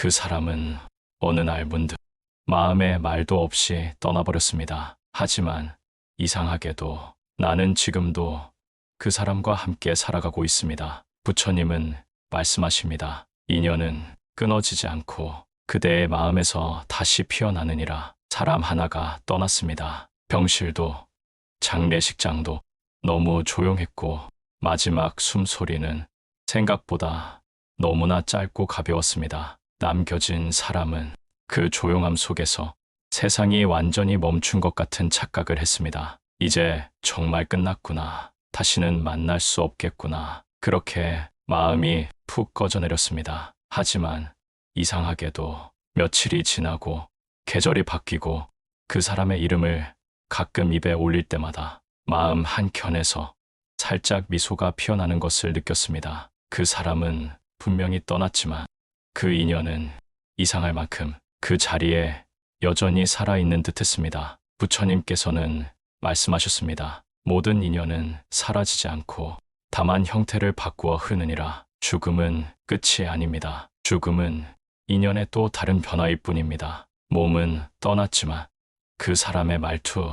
그 사람은 어느 날 문득 마음에 말도 없이 떠나버렸습니다. 하지만 이상하게도 나는 지금도 그 사람과 함께 살아가고 있습니다. 부처님은 말씀하십니다. 인연은 끊어지지 않고 그대의 마음에서 다시 피어나느니라 사람 하나가 떠났습니다. 병실도 장례식장도 너무 조용했고 마지막 숨소리는 생각보다 너무나 짧고 가벼웠습니다. 남겨진 사람은 그 조용함 속에서 세상이 완전히 멈춘 것 같은 착각을 했습니다. 이제 정말 끝났구나. 다시는 만날 수 없겠구나. 그렇게 마음이 푹 꺼져내렸습니다. 하지만 이상하게도 며칠이 지나고 계절이 바뀌고 그 사람의 이름을 가끔 입에 올릴 때마다 마음 한켠에서 살짝 미소가 피어나는 것을 느꼈습니다. 그 사람은 분명히 떠났지만 그 인연은 이상할 만큼 그 자리에 여전히 살아있는 듯 했습니다. 부처님께서는 말씀하셨습니다. 모든 인연은 사라지지 않고 다만 형태를 바꾸어 흐르느니라. 죽음은 끝이 아닙니다. 죽음은 인연의 또 다른 변화일 뿐입니다. 몸은 떠났지만 그 사람의 말투,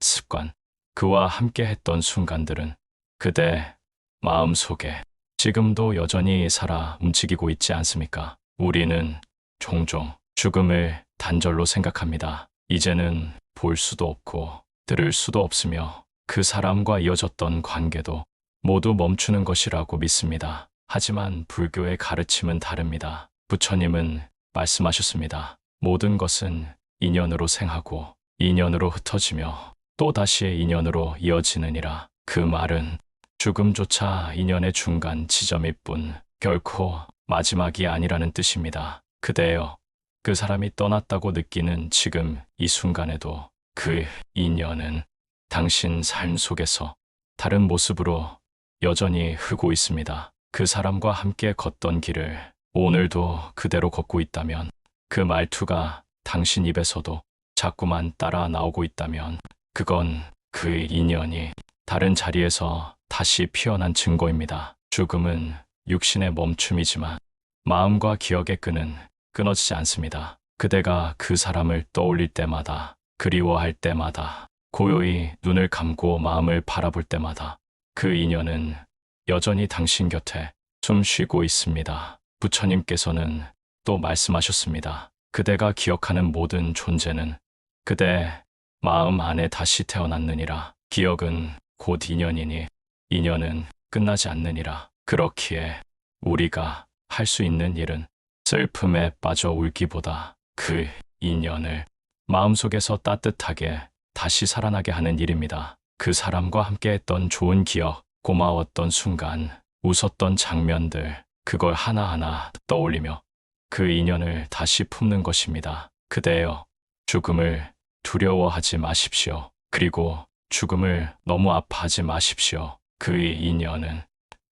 습관, 그와 함께 했던 순간들은 그대 마음 속에 지금도 여전히 살아 움직이고 있지 않습니까? 우리는 종종 죽음을 단절로 생각합니다. 이제는 볼 수도 없고 들을 수도 없으며 그 사람과 이어졌던 관계도 모두 멈추는 것이라고 믿습니다. 하지만 불교의 가르침은 다릅니다. 부처님은 말씀하셨습니다. 모든 것은 인연으로 생하고 인연으로 흩어지며 또 다시 인연으로 이어지느니라. 그 말은 죽음조차 인연의 중간 지점일 뿐 결코 마지막이 아니라는 뜻입니다. 그대여, 그 사람이 떠났다고 느끼는 지금 이 순간에도 그 인연은 당신 삶 속에서 다른 모습으로 여전히 흐고 있습니다. 그 사람과 함께 걷던 길을 오늘도 그대로 걷고 있다면 그 말투가 당신 입에서도 자꾸만 따라 나오고 있다면 그건 그 인연이 다른 자리에서 다시 피어난 증거입니다. 죽음은 육신의 멈춤이지만 마음과 기억의 끈은 끊어지지 않습니다. 그대가 그 사람을 떠올릴 때마다 그리워할 때마다 고요히 눈을 감고 마음을 바라볼 때마다 그 인연은 여전히 당신 곁에 숨 쉬고 있습니다. 부처님께서는 또 말씀하셨습니다. 그대가 기억하는 모든 존재는 그대 마음 안에 다시 태어났느니라. 기억은 곧 인연이니 인연은 끝나지 않느니라. 그렇기에 우리가 할 수 있는 일은 슬픔에 빠져 울기보다 그 인연을 마음속에서 따뜻하게 다시 살아나게 하는 일입니다. 그 사람과 함께 했던 좋은 기억, 고마웠던 순간, 웃었던 장면들, 그걸 하나하나 떠올리며 그 인연을 다시 품는 것입니다. 그대여, 죽음을 두려워하지 마십시오. 그리고 죽음을 너무 아파하지 마십시오. 그 인연은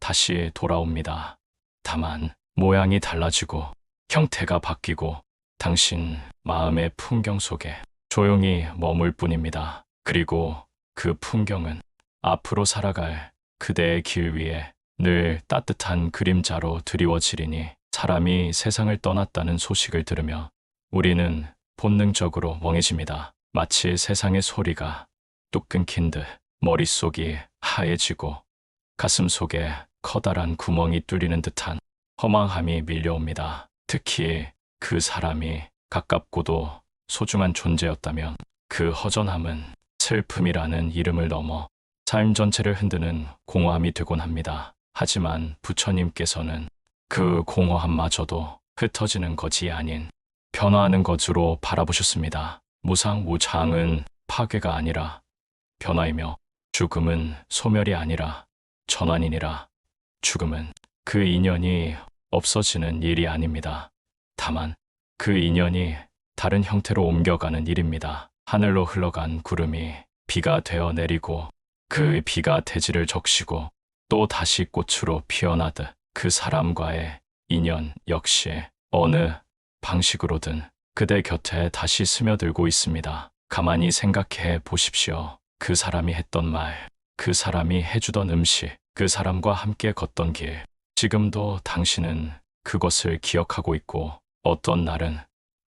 다시 돌아옵니다. 다만 모양이 달라지고 형태가 바뀌고 당신 마음의 풍경 속에 조용히 머물 뿐입니다. 그리고 그 풍경은 앞으로 살아갈 그대의 길 위에 늘 따뜻한 그림자로 드리워지리니 사람이 세상을 떠났다는 소식을 들으며 우리는 본능적으로 멍해집니다. 마치 세상의 소리가 뚝 끊긴 듯 머릿속이 하얘지고 가슴 속에 커다란 구멍이 뚫리는 듯한 허망함이 밀려옵니다. 특히 그 사람이 가깝고도 소중한 존재였다면 그 허전함은 슬픔이라는 이름을 넘어 삶 전체를 흔드는 공허함이 되곤 합니다. 하지만 부처님께서는 그 공허함마저도 흩어지는 것이 아닌 변화하는 것으로 바라보셨습니다. 무상 무장은 파괴가 아니라 변화이며 죽음은 소멸이 아니라 전환이니라. 죽음은 그 인연이 없어지는 일이 아닙니다. 다만 그 인연이 다른 형태로 옮겨가는 일입니다. 하늘로 흘러간 구름이 비가 되어 내리고 그 비가 대지를 적시고 또 다시 꽃으로 피어나듯 그 사람과의 인연 역시 어느 방식으로든 그대 곁에 다시 스며들고 있습니다. 가만히 생각해 보십시오. 그 사람이 했던 말, 그 사람이 해주던 음식, 그 사람과 함께 걷던 길. 지금도 당신은 그것을 기억하고 있고 어떤 날은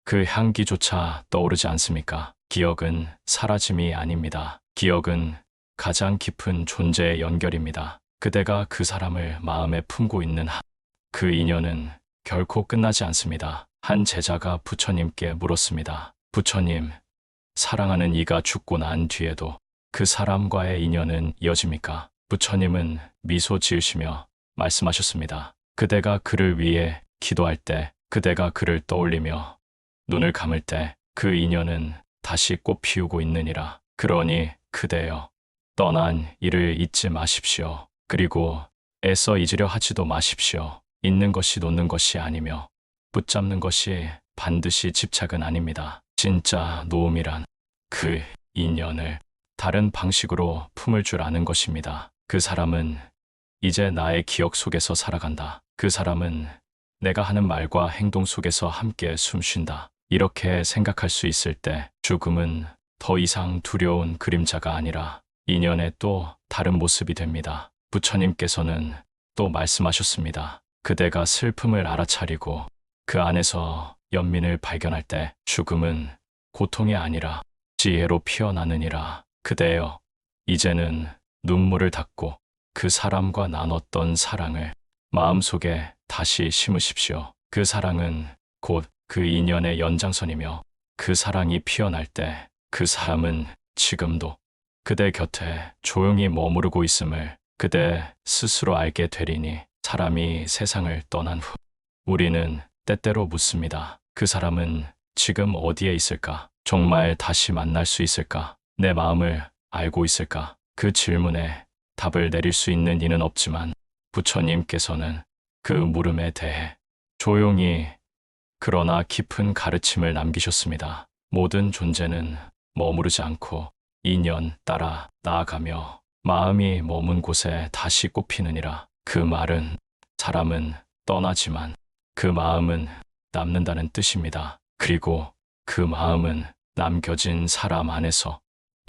그 향기조차 떠오르지 않습니까? 기억은 사라짐이 아닙니다. 기억은 가장 깊은 존재의 연결입니다. 그대가 그 사람을 마음에 품고 있는 한, 그 인연은 결코 끝나지 않습니다. 한 제자가 부처님께 물었습니다. 부처님, 사랑하는 이가 죽고 난 뒤에도 그 사람과의 인연은 이어집니까? 부처님은 미소 지으시며 말씀하셨습니다. 그대가 그를 위해 기도할 때, 그대가 그를 떠올리며 눈을 감을 때 그 인연은 다시 꽃 피우고 있느니라. 그러니 그대여, 떠난 이를 잊지 마십시오. 그리고 애써 잊으려 하지도 마십시오. 잊는 것이 놓는 것이 아니며 붙잡는 것이 반드시 집착은 아닙니다. 진짜 노음이란 그 인연을 다른 방식으로 품을 줄 아는 것입니다. 그 사람은 이제 나의 기억 속에서 살아간다. 그 사람은 내가 하는 말과 행동 속에서 함께 숨쉰다. 이렇게 생각할 수 있을 때 죽음은 더 이상 두려운 그림자가 아니라 인연의 또 다른 모습이 됩니다. 부처님께서는 또 말씀하셨습니다. 그대가 슬픔을 알아차리고 그 안에서 연민을 발견할 때 죽음은 고통이 아니라 지혜로 피어나느니라. 그대여, 이제는 눈물을 닦고 그 사람과 나눴던 사랑을 마음속에 다시 심으십시오. 그 사랑은 곧 그 인연의 연장선이며 그 사랑이 피어날 때 그 사람은 지금도 그대 곁에 조용히 머무르고 있음을 그대 스스로 알게 되리니 사람이 세상을 떠난 후 우리는 때때로 묻습니다. 그 사람은 지금 어디에 있을까? 정말 다시 만날 수 있을까? 내 마음을 알고 있을까? 그 질문에 답을 내릴 수 있는 이는 없지만 부처님께서는 그 물음에 대해 조용히 그러나 깊은 가르침을 남기셨습니다. 모든 존재는 머무르지 않고 인연 따라 나아가며 마음이 머문 곳에 다시 꽃피느니라. 그 말은 사람은 떠나지만 그 마음은 남는다는 뜻입니다. 그리고 그 마음은 남겨진 사람 안에서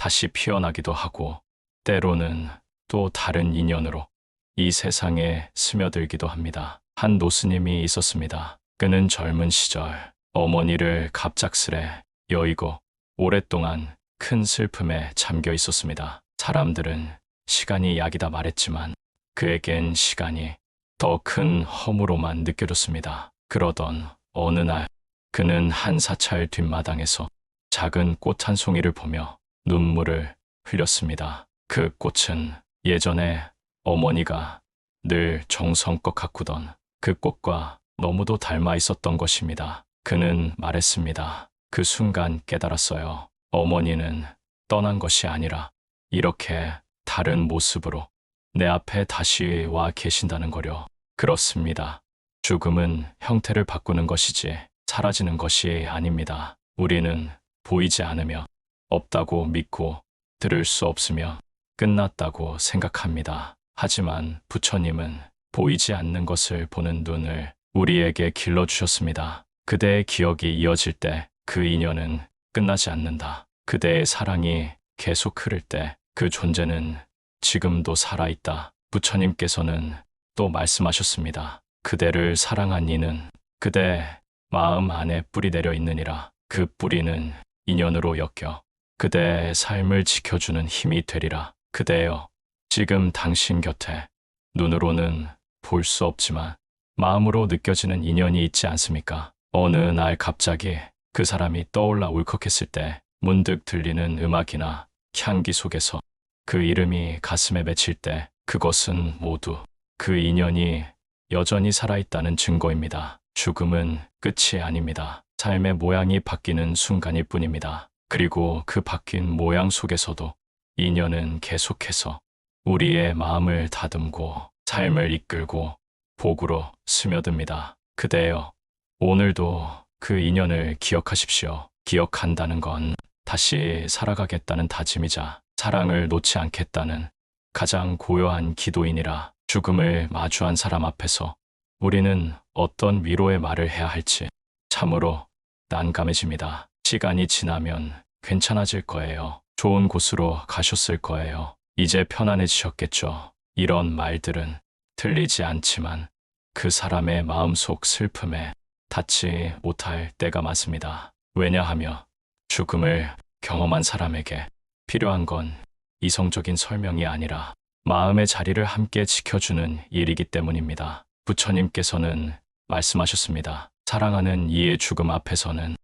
다시 피어나기도 하고 때로는 또 다른 인연으로 이 세상에 스며들기도 합니다. 한 노스님이 있었습니다. 그는 젊은 시절 어머니를 갑작스레 여의고 오랫동안 큰 슬픔에 잠겨 있었습니다. 사람들은 시간이 약이다 말했지만 그에겐 시간이 더 큰 허무로만 느껴졌습니다. 그러던 어느 날 그는 한 사찰 뒷마당에서 작은 꽃 한 송이를 보며 눈물을 흘렸습니다. 그 꽃은 예전에 어머니가 늘 정성껏 가꾸던 그 꽃과 너무도 닮아 있었던 것입니다. 그는 말했습니다. 그 순간 깨달았어요. 어머니는 떠난 것이 아니라 이렇게 다른 모습으로 내 앞에 다시 와 계신다는 거려. 그렇습니다. 죽음은 형태를 바꾸는 것이지 사라지는 것이 아닙니다. 우리는 보이지 않으며 없다고 믿고 들을 수 없으며 끝났다고 생각합니다. 하지만 부처님은 보이지 않는 것을 보는 눈을 우리에게 길러주셨습니다. 그대의 기억이 이어질 때 그 인연은 끝나지 않는다. 그대의 사랑이 계속 흐를 때 그 존재는 지금도 살아있다. 부처님께서는 또 말씀하셨습니다. 그대를 사랑한 이는 그대 마음 안에 뿌리 내려 있느니라. 그 뿌리는 인연으로 엮여 그대의 삶을 지켜주는 힘이 되리라. 그대여, 지금 당신 곁에 눈으로는 볼 수 없지만 마음으로 느껴지는 인연이 있지 않습니까? 어느 날 갑자기 그 사람이 떠올라 울컥했을 때 문득 들리는 음악이나 향기 속에서 그 이름이 가슴에 맺힐 때 그것은 모두 그 인연이 여전히 살아있다는 증거입니다. 죽음은 끝이 아닙니다. 삶의 모양이 바뀌는 순간일 뿐입니다. 그리고 그 바뀐 모양 속에서도 인연은 계속해서 우리의 마음을 다듬고 삶을 이끌고 복으로 스며듭니다. 그대여, 오늘도 그 인연을 기억하십시오. 기억한다는 건 다시 살아가겠다는 다짐이자 사랑을 놓지 않겠다는 가장 고요한 기도이니라 죽음을 마주한 사람 앞에서 우리는 어떤 위로의 말을 해야 할지 참으로 난감해집니다. 시간이 지나면 괜찮아질 거예요. 좋은 곳으로 가셨을 거예요. 이제 편안해지셨겠죠. 이런 말들은 틀리지 않지만 그 사람의 마음속 슬픔에 닿지 못할 때가 많습니다. 왜냐하며 죽음을 경험한 사람에게 필요한 건 이성적인 설명이 아니라 마음의 자리를 함께 지켜주는 일이기 때문입니다. 부처님께서는 말씀하셨습니다. 사랑하는 이의 죽음 앞에서는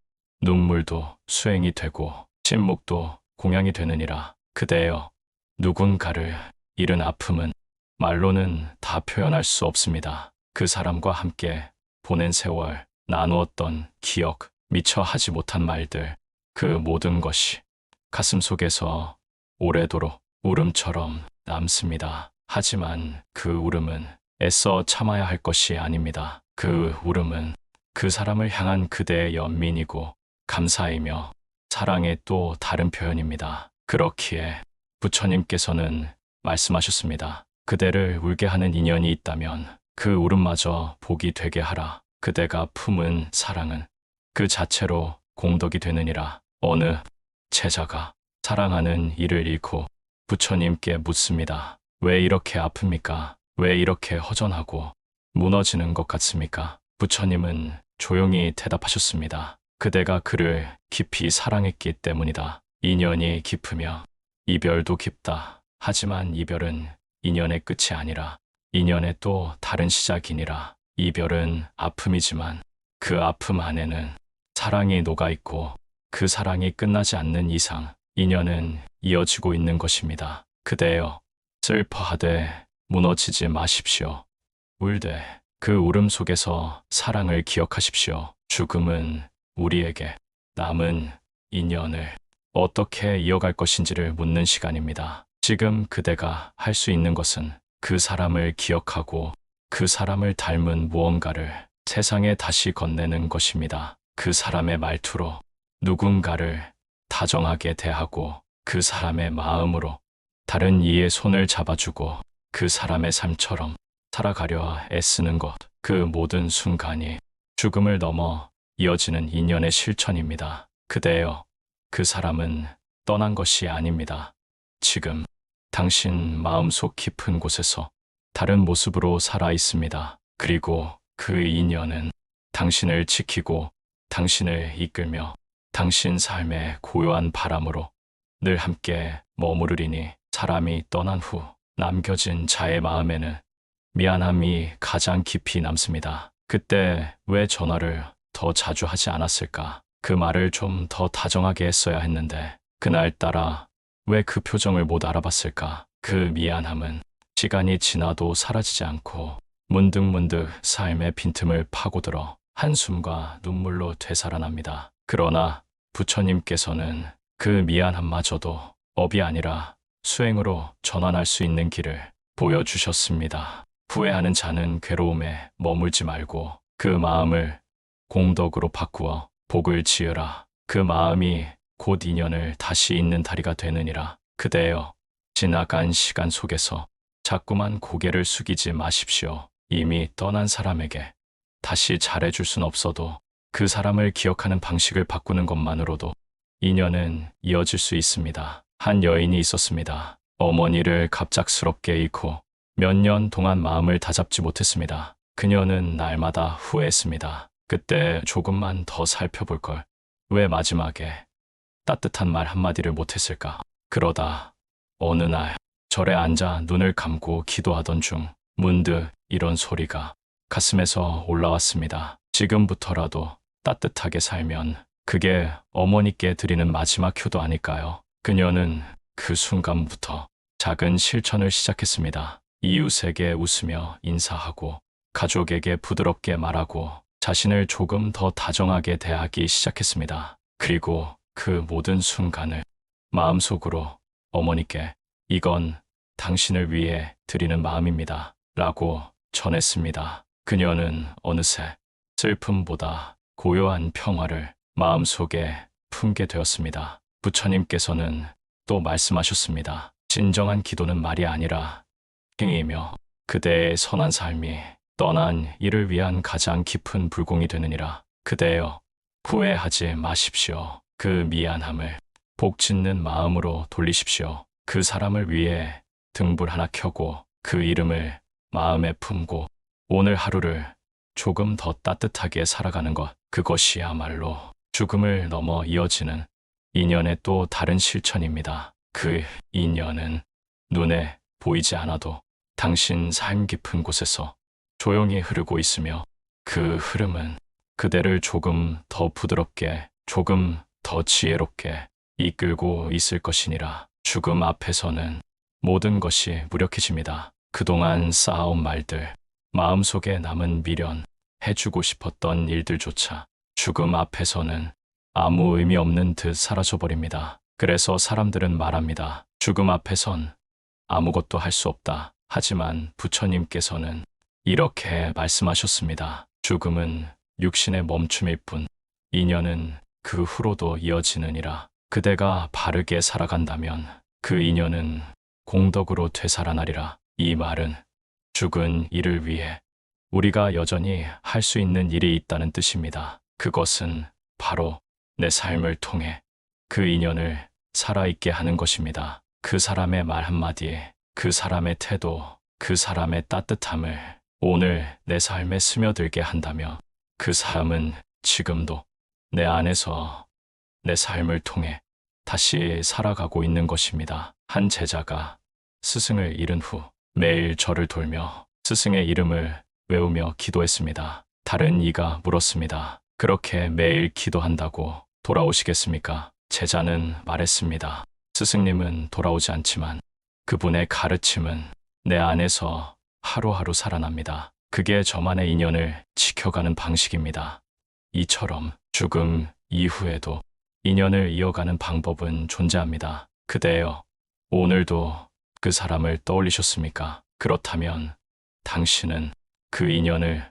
눈물도 수행이 되고 침묵도 공양이 되느니라. 그대여 누군가를 잃은 아픔은 말로는 다 표현할 수 없습니다. 그 사람과 함께 보낸 세월, 나누었던 기억, 미처 하지 못한 말들, 그 모든 것이 가슴 속에서 오래도록 울음처럼 남습니다. 하지만 그 울음은 애써 참아야 할 것이 아닙니다. 그 울음은 그 사람을 향한 그대의 연민이고 감사이며 사랑의 또 다른 표현입니다. 그렇기에 부처님께서는 말씀하셨습니다. 그대를 울게 하는 인연이 있다면 그 울음마저 복이 되게 하라. 그대가 품은 사랑은 그 자체로 공덕이 되느니라. 어느 제자가 사랑하는 이를 잃고 부처님께 묻습니다. 왜 이렇게 아픕니까? 왜 이렇게 허전하고 무너지는 것 같습니까? 부처님은 조용히 대답하셨습니다. 그대가 그를 깊이 사랑했기 때문이다. 인연이 깊으며 이별도 깊다. 하지만 이별은 인연의 끝이 아니라 인연의 또 다른 시작이니라. 이별은 아픔이지만 그 아픔 안에는 사랑이 녹아있고 그 사랑이 끝나지 않는 이상 인연은 이어지고 있는 것입니다. 그대여 슬퍼하되 무너지지 마십시오. 울되 그 울음 속에서 사랑을 기억하십시오. 죽음은 우리에게 남은 인연을 어떻게 이어갈 것인지를 묻는 시간입니다. 지금 그대가 할 수 있는 것은 그 사람을 기억하고 그 사람을 닮은 무언가를 세상에 다시 건네는 것입니다. 그 사람의 말투로 누군가를 다정하게 대하고 그 사람의 마음으로 다른 이의 손을 잡아주고 그 사람의 삶처럼 살아가려 애쓰는 것, 그 모든 순간이 죽음을 넘어 이어지는 인연의 실천입니다. 그대여, 그 사람은 떠난 것이 아닙니다. 지금 당신 마음속 깊은 곳에서 다른 모습으로 살아 있습니다. 그리고 그 인연은 당신을 지키고 당신을 이끌며 당신 삶의 고요한 바람으로 늘 함께 머무르리니 사람이 떠난 후 남겨진 자의 마음에는 미안함이 가장 깊이 남습니다. 그때 왜 전화를 더 자주 하지 않았을까? 그 말을 좀 더 다정하게 했어야 했는데 그날따라 왜 그 표정을 못 알아봤을까? 그 미안함은 시간이 지나도 사라지지 않고 문득문득 삶의 빈틈을 파고들어 한숨과 눈물로 되살아납니다. 그러나 부처님께서는 그 미안함마저도 업이 아니라 수행으로 전환할 수 있는 길을 보여주셨습니다. 후회하는 자는 괴로움에 머물지 말고 그 마음을 공덕으로 바꾸어 복을 지으라. 그 마음이 곧 인연을 다시 잇는 다리가 되느니라. 그대여 지나간 시간 속에서 자꾸만 고개를 숙이지 마십시오. 이미 떠난 사람에게 다시 잘해줄 순 없어도 그 사람을 기억하는 방식을 바꾸는 것만으로도 인연은 이어질 수 있습니다. 한 여인이 있었습니다. 어머니를 갑작스럽게 잃고 몇 년 동안 마음을 다잡지 못했습니다. 그녀는 날마다 후회했습니다. 그때 조금만 더 살펴볼 걸. 왜 마지막에 따뜻한 말 한마디를 못했을까? 그러다 어느 날 절에 앉아 눈을 감고 기도하던 중 문득 이런 소리가 가슴에서 올라왔습니다. 지금부터라도 따뜻하게 살면 그게 어머니께 드리는 마지막 효도 아닐까요? 그녀는 그 순간부터 작은 실천을 시작했습니다. 이웃에게 웃으며 인사하고 가족에게 부드럽게 말하고 자신을 조금 더 다정하게 대하기 시작했습니다. 그리고 그 모든 순간을 마음속으로 어머니께 이건 당신을 위해 드리는 마음입니다. 라고 전했습니다. 그녀는 어느새 슬픔보다 고요한 평화를 마음속에 품게 되었습니다. 부처님께서는 또 말씀하셨습니다. 진정한 기도는 말이 아니라 행위이며 그대의 선한 삶이 떠난 이를 위한 가장 깊은 불공이 되느니라. 그대여 후회하지 마십시오. 그 미안함을 복 짓는 마음으로 돌리십시오. 그 사람을 위해 등불 하나 켜고 그 이름을 마음에 품고 오늘 하루를 조금 더 따뜻하게 살아가는 것, 그것이야말로 죽음을 넘어 이어지는 인연의 또 다른 실천입니다. 그 인연은 눈에 보이지 않아도 당신 삶 깊은 곳에서 조용히 흐르고 있으며 그 흐름은 그대를 조금 더 부드럽게, 조금 더 지혜롭게 이끌고 있을 것이니라. 죽음 앞에서는 모든 것이 무력해집니다. 그동안 쌓아온 말들, 마음속에 남은 미련, 해주고 싶었던 일들조차 죽음 앞에서는 아무 의미 없는 듯 사라져버립니다. 그래서 사람들은 말합니다. 죽음 앞에선 아무것도 할 수 없다. 하지만 부처님께서는 이렇게 말씀하셨습니다. 죽음은 육신의 멈춤일 뿐, 인연은 그 후로도 이어지느니라. 그대가 바르게 살아간다면 그 인연은 공덕으로 되살아나리라. 이 말은 죽은 이를 위해 우리가 여전히 할 수 있는 일이 있다는 뜻입니다. 그것은 바로 내 삶을 통해 그 인연을 살아있게 하는 것입니다. 그 사람의 말 한마디에 그 사람의 태도, 그 사람의 따뜻함을 오늘 내 삶에 스며들게 한다며 그 사람은 지금도 내 안에서 내 삶을 통해 다시 살아가고 있는 것입니다. 한 제자가 스승을 잃은 후 매일 절을 돌며 스승의 이름을 외우며 기도했습니다. 다른 이가 물었습니다. 그렇게 매일 기도한다고 돌아오시겠습니까? 제자는 말했습니다. 스승님은 돌아오지 않지만 그분의 가르침은 내 안에서 하루하루 살아납니다. 그게 저만의 인연을 지켜가는 방식입니다. 이처럼 죽음 이후에도 인연을 이어가는 방법은 존재합니다. 그대여, 오늘도 그 사람을 떠올리셨습니까? 그렇다면 당신은 그 인연을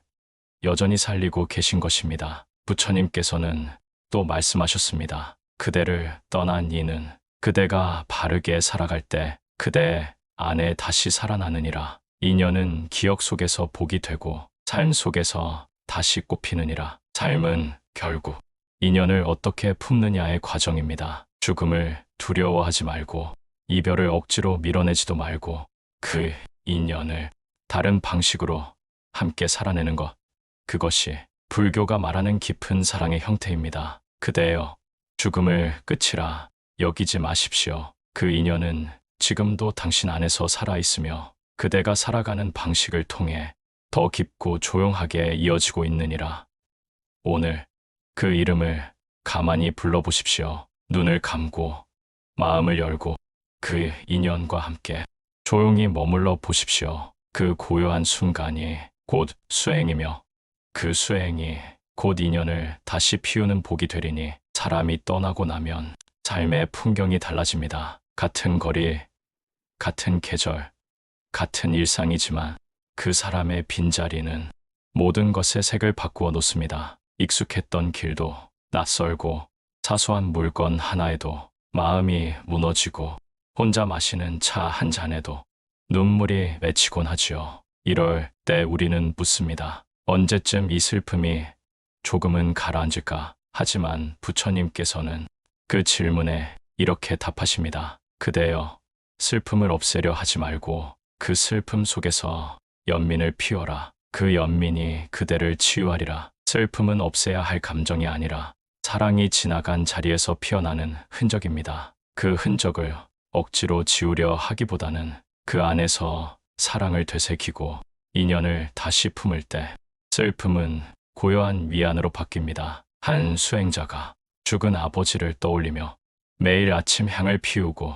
여전히 살리고 계신 것입니다. 부처님께서는 또 말씀하셨습니다. 그대를 떠난 이는 그대가 바르게 살아갈 때 그대 안에 다시 살아나느니라. 인연은 기억 속에서 복이 되고 삶 속에서 다시 꽃피느니라. 삶은 결국 인연을 어떻게 품느냐의 과정입니다. 죽음을 두려워하지 말고 이별을 억지로 밀어내지도 말고 그 인연을 다른 방식으로 함께 살아내는 것. 그것이 불교가 말하는 깊은 사랑의 형태입니다. 그대여, 죽음을 끝이라 여기지 마십시오. 그 인연은 지금도 당신 안에서 살아있으며 그대가 살아가는 방식을 통해 더 깊고 조용하게 이어지고 있느니라. 오늘 그 이름을 가만히 불러보십시오. 눈을 감고 마음을 열고 그 인연과 함께 조용히 머물러 보십시오. 그 고요한 순간이 곧 수행이며 그 수행이 곧 인연을 다시 피우는 복이 되리니 사람이 떠나고 나면 삶의 풍경이 달라집니다. 같은 거리, 같은 계절, 같은 일상이지만 그 사람의 빈자리는 모든 것의 색을 바꾸어 놓습니다. 익숙했던 길도 낯설고 사소한 물건 하나에도 마음이 무너지고 혼자 마시는 차 한 잔에도 눈물이 맺히곤 하지요. 이럴 때 우리는 묻습니다. 언제쯤 이 슬픔이 조금은 가라앉을까? 하지만 부처님께서는 그 질문에 이렇게 답하십니다. 그대여, 슬픔을 없애려 하지 말고 그 슬픔 속에서 연민을 피워라. 그 연민이 그대를 치유하리라. 슬픔은 없애야 할 감정이 아니라 사랑이 지나간 자리에서 피어나는 흔적입니다. 그 흔적을 억지로 지우려 하기보다는 그 안에서 사랑을 되새기고 인연을 다시 품을 때 슬픔은 고요한 위안으로 바뀝니다. 한 수행자가 죽은 아버지를 떠올리며 매일 아침 향을 피우고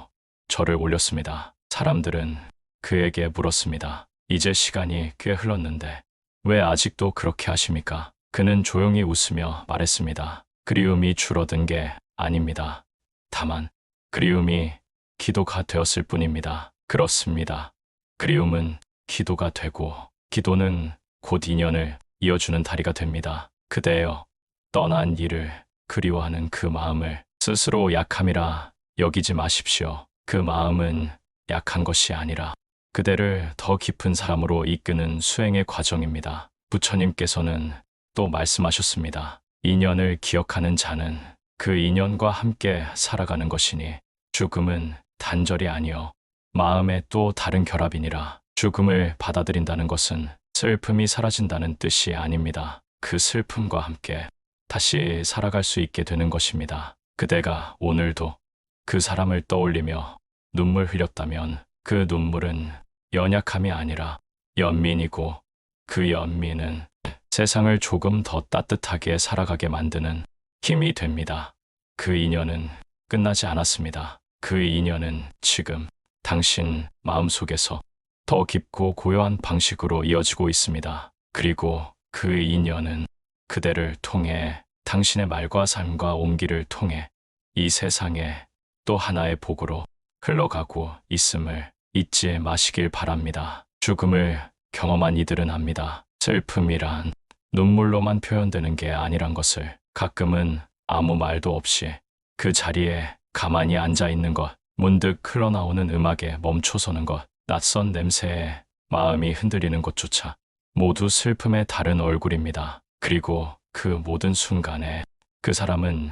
절을 올렸습니다. 사람들은 그에게 물었습니다. 이제 시간이 꽤 흘렀는데 왜 아직도 그렇게 하십니까? 그는 조용히 웃으며 말했습니다. 그리움이 줄어든 게 아닙니다. 다만 그리움이 기도가 되었을 뿐입니다. 그렇습니다. 그리움은 기도가 되고 기도는 곧 인연을 이어주는 다리가 됩니다. 그대여 떠난 이를 그리워하는 그 마음을 스스로 약함이라 여기지 마십시오. 그 마음은 약한 것이 아니라 그대를 더 깊은 사람으로 이끄는 수행의 과정입니다. 부처님께서는 또 말씀하셨습니다. 인연을 기억하는 자는 그 인연과 함께 살아가는 것이니 죽음은 단절이 아니요 마음의 또 다른 결합이니라 죽음을 받아들인다는 것은 슬픔이 사라진다는 뜻이 아닙니다. 그 슬픔과 함께 다시 살아갈 수 있게 되는 것입니다. 그대가 오늘도 그 사람을 떠올리며 눈물 흘렸다면 그 눈물은 연약함이 아니라 연민이고 그 연민은 세상을 조금 더 따뜻하게 살아가게 만드는 힘이 됩니다. 그 인연은 끝나지 않았습니다. 그 인연은 지금 당신 마음속에서 더 깊고 고요한 방식으로 이어지고 있습니다. 그리고 그 인연은 그대를 통해 당신의 말과 삶과 온기를 통해 이 세상에 또 하나의 복으로 흘러가고 있음을 잊지 마시길 바랍니다. 죽음을 경험한 이들은 압니다. 슬픔이란 눈물로만 표현되는 게 아니란 것을 가끔은 아무 말도 없이 그 자리에 가만히 앉아 있는 것, 문득 흘러나오는 음악에 멈춰서는 것, 낯선 냄새에 마음이 흔들리는 것조차 모두 슬픔의 다른 얼굴입니다. 그리고 그 모든 순간에 그 사람은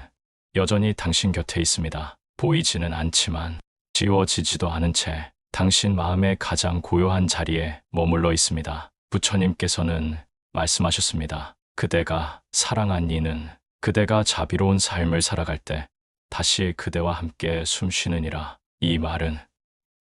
여전히 당신 곁에 있습니다. 보이지는 않지만 지워지지도 않은 채 당신 마음의 가장 고요한 자리에 머물러 있습니다. 부처님께서는 말씀하셨습니다. 그대가 사랑한 이는 그대가 자비로운 삶을 살아갈 때 다시 그대와 함께 숨 쉬느니라. 이 말은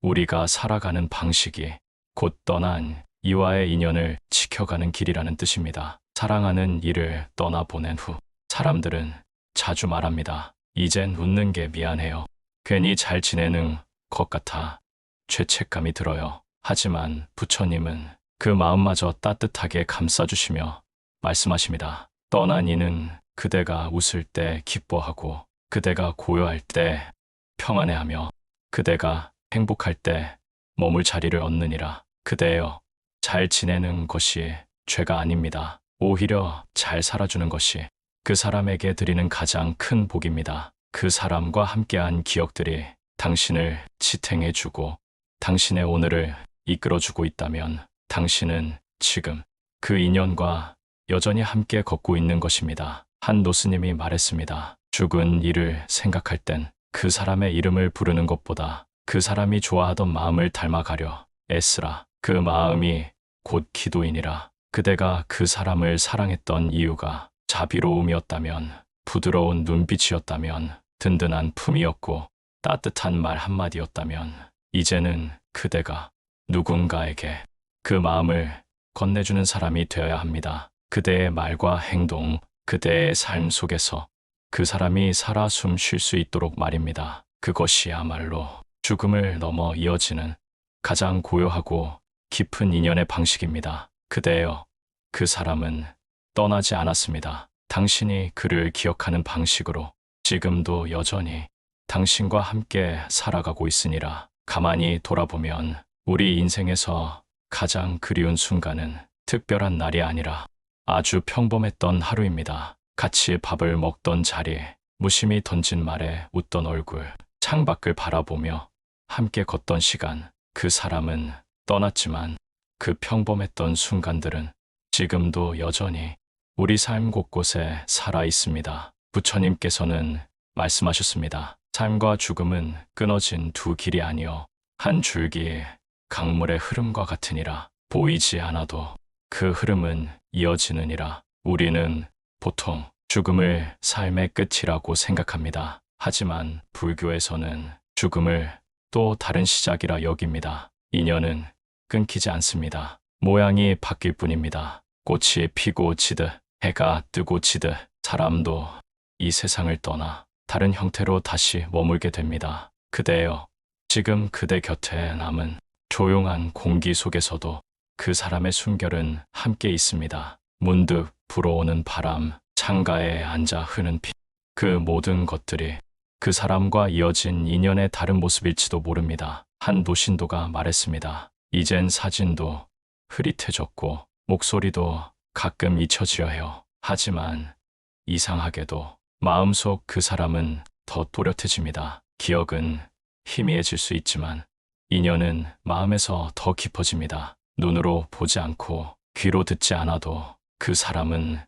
우리가 살아가는 방식이 곧 떠난 이와의 인연을 지켜가는 길이라는 뜻입니다. 사랑하는 이를 떠나보낸 후 사람들은 자주 말합니다. 이젠 웃는 게 미안해요. 괜히 잘 지내는 것 같아 죄책감이 들어요. 하지만 부처님은 그 마음마저 따뜻하게 감싸주시며 말씀하십니다. 떠난 이는 그대가 웃을 때 기뻐하고 그대가 고요할 때 평안해하며 그대가 행복할 때 머물 자리를 얻느니라. 그대여 잘 지내는 것이 죄가 아닙니다. 오히려 잘 살아주는 것이 그 사람에게 드리는 가장 큰 복입니다. 그 사람과 함께한 기억들이 당신을 지탱해주고 당신의 오늘을 이끌어주고 있다면 당신은 지금 그 인연과 여전히 함께 걷고 있는 것입니다. 한 노스님이 말했습니다. 죽은 이를 생각할 땐 그 사람의 이름을 부르는 것보다 그 사람이 좋아하던 마음을 닮아가려 애쓰라. 그 마음이 곧 기도이니라. 그대가 그 사람을 사랑했던 이유가 자비로움이었다면, 부드러운 눈빛이었다면, 든든한 품이었고, 따뜻한 말 한마디였다면, 이제는 그대가 누군가에게 그 마음을 건네주는 사람이 되어야 합니다. 그대의 말과 행동, 그대의 삶 속에서 그 사람이 살아 숨 쉴 수 있도록 말입니다. 그것이야말로 죽음을 넘어 이어지는 가장 고요하고 깊은 인연의 방식입니다. 그대여, 그 사람은 떠나지 않았습니다. 당신이 그를 기억하는 방식으로 지금도 여전히 당신과 함께 살아가고 있으니라. 가만히 돌아보면 우리 인생에서 가장 그리운 순간은 특별한 날이 아니라 아주 평범했던 하루입니다. 같이 밥을 먹던 자리에 무심히 던진 말에 웃던 얼굴, 창밖을 바라보며 함께 걷던 시간, 그 사람은 떠났지만 그 평범했던 순간들은 지금도 여전히 우리 삶 곳곳에 살아 있습니다. 부처님께서는 말씀하셨습니다. 삶과 죽음은 끊어진 두 길이 아니요 한 줄기 강물의 흐름과 같으니라 보이지 않아도 그 흐름은 이어지느니라 우리는 보통 죽음을 삶의 끝이라고 생각합니다. 하지만 불교에서는 죽음을 또 다른 시작이라 여깁니다. 인연은 끊기지 않습니다. 모양이 바뀔 뿐입니다. 꽃이 피고 지듯 해가 뜨고 지듯 사람도 이 세상을 떠나 다른 형태로 다시 머물게 됩니다. 그대여, 지금 그대 곁에 남은 조용한 공기 속에서도 그 사람의 숨결은 함께 있습니다. 문득 불어오는 바람, 창가에 앉아 흐는 피, 그 모든 것들이 그 사람과 이어진 인연의 다른 모습일지도 모릅니다. 한 노신도가 말했습니다. 이젠 사진도 흐릿해졌고 목소리도 가끔 잊혀지려 해요. 하지만 이상하게도 마음속 그 사람은 더 또렷해집니다. 기억은 희미해질 수 있지만 인연은 마음에서 더 깊어집니다. 눈으로 보지 않고 귀로 듣지 않아도 그 사람은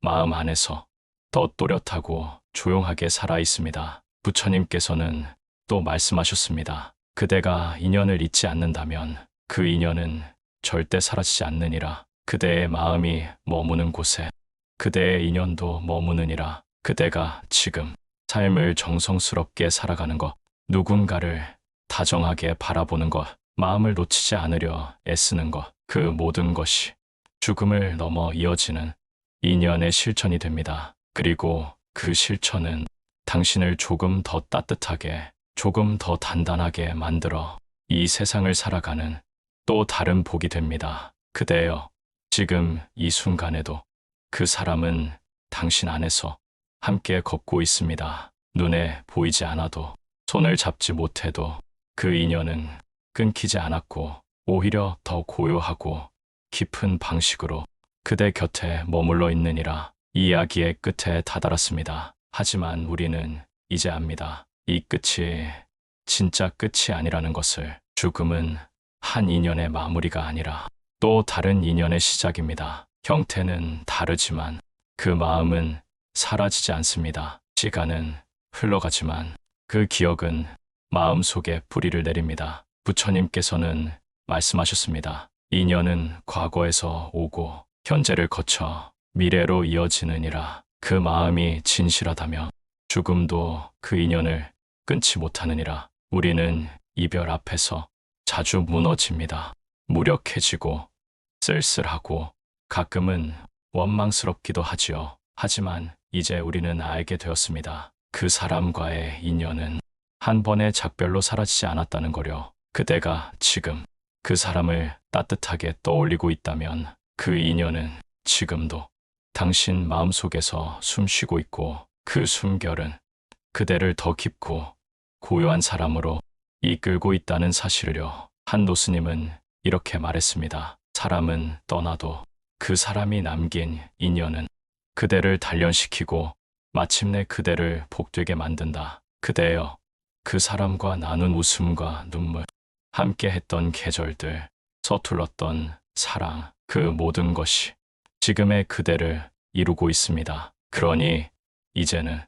마음 안에서 더 또렷하고 조용하게 살아 있습니다. 부처님께서는 또 말씀하셨습니다. 그대가 인연을 잊지 않는다면 그 인연은 절대 사라지지 않느니라. 그대의 마음이 머무는 곳에 그대의 인연도 머무느니라. 그대가 지금 삶을 정성스럽게 살아가는 것, 누군가를 다정하게 바라보는 것, 마음을 놓치지 않으려 애쓰는 것, 그 모든 것이 죽음을 넘어 이어지는 인연의 실천이 됩니다. 그리고 그 실천은 당신을 조금 더 따뜻하게, 조금 더 단단하게 만들어 이 세상을 살아가는 또 다른 복이 됩니다. 그대여, 지금 이 순간에도 그 사람은 당신 안에서 함께 걷고 있습니다. 눈에 보이지 않아도 손을 잡지 못해도 그 인연은 끊기지 않았고 오히려 더 고요하고 깊은 방식으로 그대 곁에 머물러 있느니라 이야기의 끝에 다다랐습니다. 하지만 우리는 이제 압니다. 이 끝이 진짜 끝이 아니라는 것을 죽음은 한 인연의 마무리가 아니라 또 다른 인연의 시작입니다. 형태는 다르지만 그 마음은 사라지지 않습니다. 시간은 흘러가지만 그 기억은 마음 속에 뿌리를 내립니다. 부처님께서는 말씀하셨습니다. 인연은 과거에서 오고 현재를 거쳐 미래로 이어지느니라. 그 마음이 진실하다면 죽음도 그 인연을 끊지 못하느니라. 우리는 이별 앞에서 자주 무너집니다. 무력해지고 쓸쓸하고 가끔은 원망스럽기도 하지요. 하지만 이제 우리는 알게 되었습니다. 그 사람과의 인연은 한 번의 작별로 사라지지 않았다는 거려. 그대가 지금 그 사람을 따뜻하게 떠올리고 있다면 그 인연은 지금도 당신 마음속에서 숨쉬고 있고 그 숨결은 그대를 더 깊고 고요한 사람으로 이끌고 있다는 사실을요. 한 노 스님은 이렇게 말했습니다. 사람은 떠나도 그 사람이 남긴 인연은 그대를 단련시키고 마침내 그대를 복되게 만든다. 그대여, 그 사람과 나눈 웃음과 눈물, 함께 했던 계절들, 서툴렀던 사랑, 그 모든 것이 지금의 그대를 이루고 있습니다. 그러니 이제는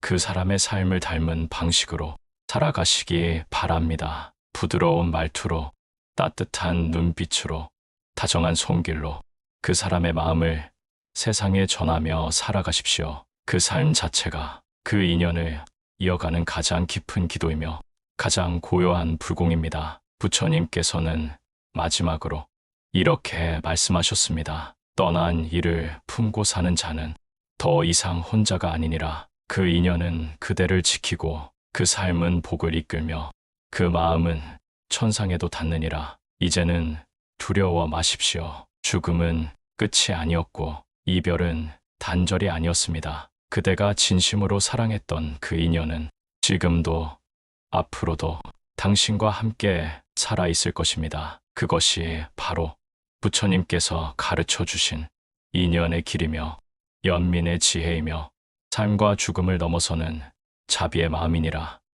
그 사람의 삶을 닮은 방식으로 살아가시기 바랍니다. 부드러운 말투로, 따뜻한 눈빛으로, 다정한 손길로 그 사람의 마음을 세상에 전하며 살아가십시오. 그 삶 자체가 그 인연을 이어가는 가장 깊은 기도이며 가장 고요한 불공입니다. 부처님께서는 마지막으로 이렇게 말씀하셨습니다. 떠난 이를 품고 사는 자는 더 이상 혼자가 아니니라. 그 인연은 그대를 지키고 그 삶은 복을 이끌며 그 마음은 천상에도 닿느니라. 이제는 두려워 마십시오. 죽음은 끝이 아니었고 이별은 단절이 아니었습니다. 그대가 진심으로 사랑했던 그 인연은 지금도 앞으로도 당신과 함께 살아 있을 것입니다. 그것이 바로 부처님께서 가르쳐 주신 인연의 길이며 연민의 지혜이며 삶과 죽음을 넘어서는 자비의 마음이니라.